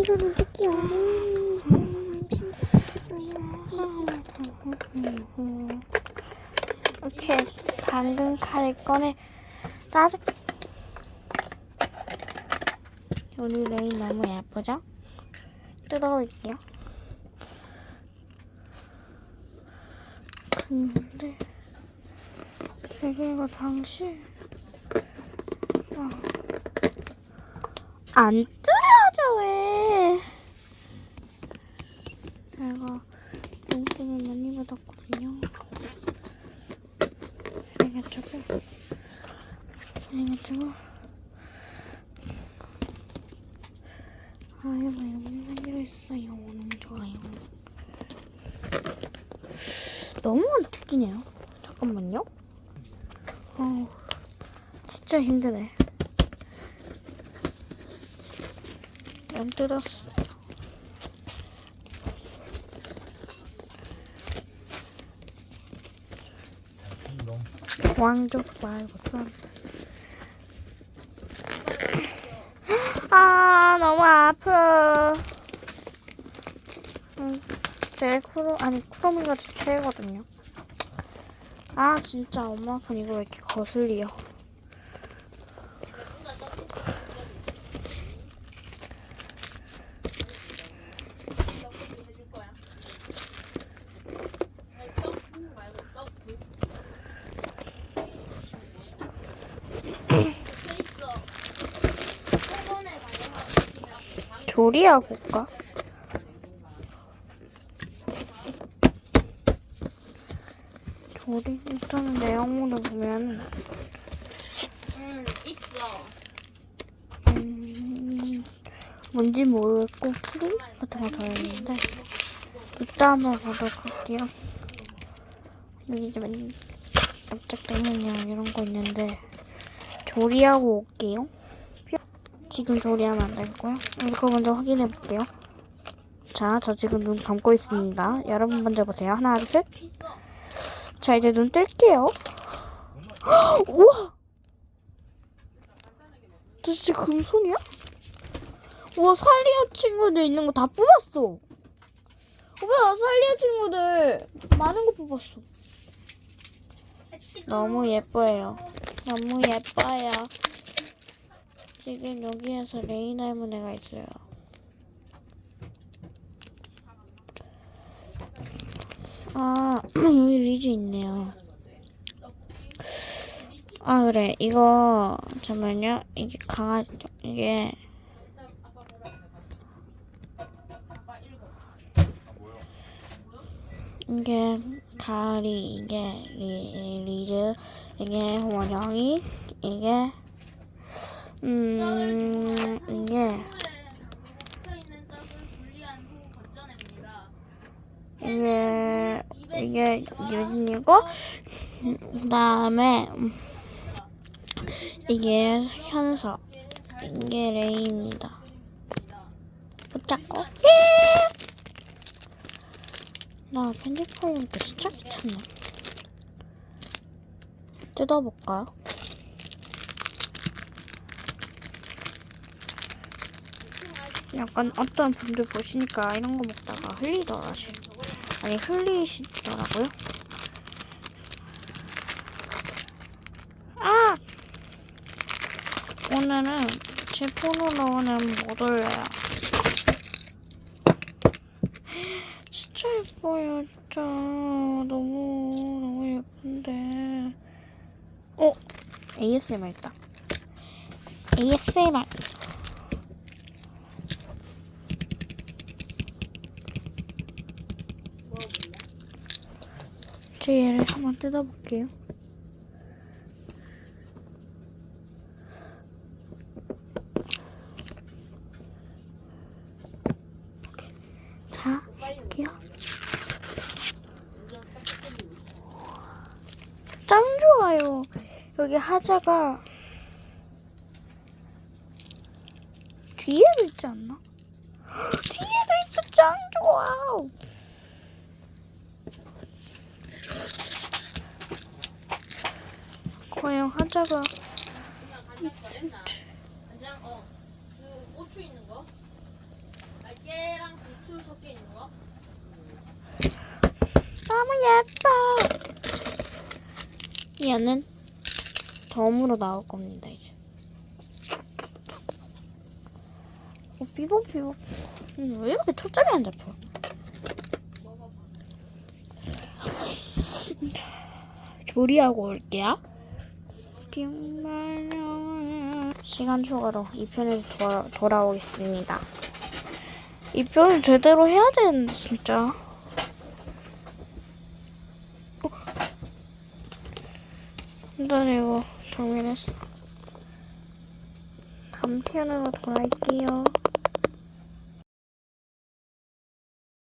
이거는 듣기 어려운 편집했어요. 이렇게 당근 칼을 꺼내. 짜증 우리 레인 너무 예쁘죠? 뜯어올게요. 근데 제가 당시 아, 안 왜? 제가 용돈을 많이 받았거든요. 그래가지고 그래가지고. 아이고 영상이로 했어요? 너무 좋아요. 너무 안 뜯기네요. 잠깐만요. 어 진짜 힘드네 안 뜯었어 왕족 말고 선. 아 너무 아파. 음, 제 쿠로 아니 쿠로미가 제 최애거든요. 아 진짜 엄마 아픈 이거 왜 이렇게 거슬리 조리하고 올까? 조리 일단은 내용물을 보면 응, 있어. 음, 뭔지 모르겠고 프림 같은 거 들어있는데 이따 한번 보도록 할게요. 여기 이제 맨- 깜짝 냉면이랑 이런 거 있는데 조리하고 올게요. 지금 조리하면 안 되고요. 이거 먼저 확인해 볼게요. 자, 저 지금 눈 감고 있습니다. 여러분 먼저 보세요. 하나, 둘, 셋. 자, 이제 눈 뜰게요. 우와! 저 진짜 금손이야? 우와, 살리오 친구들 있는 거 다 뽑았어. 오빠, 살리오 친구들 많은 거 뽑았어. 너무 예뻐요. 너무 예뻐요. 지금 여기에서 레인 닮은 애가 있어요. 아, 여기 리즈 있네요. 아, 그래. 이거, 잠깐만요. 이게 강아지죠. 이게. 이게 가을이, 이게 리, 리즈, 이게 원영이, 이게, 음, 이게, 이게, 이게 유진이고, 그 다음에, 이게 현석, 이게 레이입니다. 붙잡고, 나 편집하려니까 진짜 귀찮네. 뜯어볼까요? 약간 어떤 분들 보시니까 이런 거 먹다가 흘리더라시. 아니 흘리시더라고요. 아! 오늘은 제 폰으로는 못 올려요. 진짜 예뻐요, 진짜. 너무, 너무 예쁜데. 어? ASMR 있다. ASMR. 제 얘를 한번 뜯어볼게요. 자, 할게요. 짱 좋아요. 여기 하자가 뒤에도 있지 않나? 뒤에도 있어, 짱 좋아. 거예요. 하자가 너무 예뻐. 얘는 덤으로 나올 겁니다 이제. 어, 비보 비보. 음, 왜 이렇게 초점이 안 잡혀? 조리하고 올게요. 시간 초과로 2편에서 돌아, 돌아오겠습니다. 2편을 제대로 해야 되는데 진짜. 어. 일단 이거 정리했어. 다음 편으로 돌아올게요.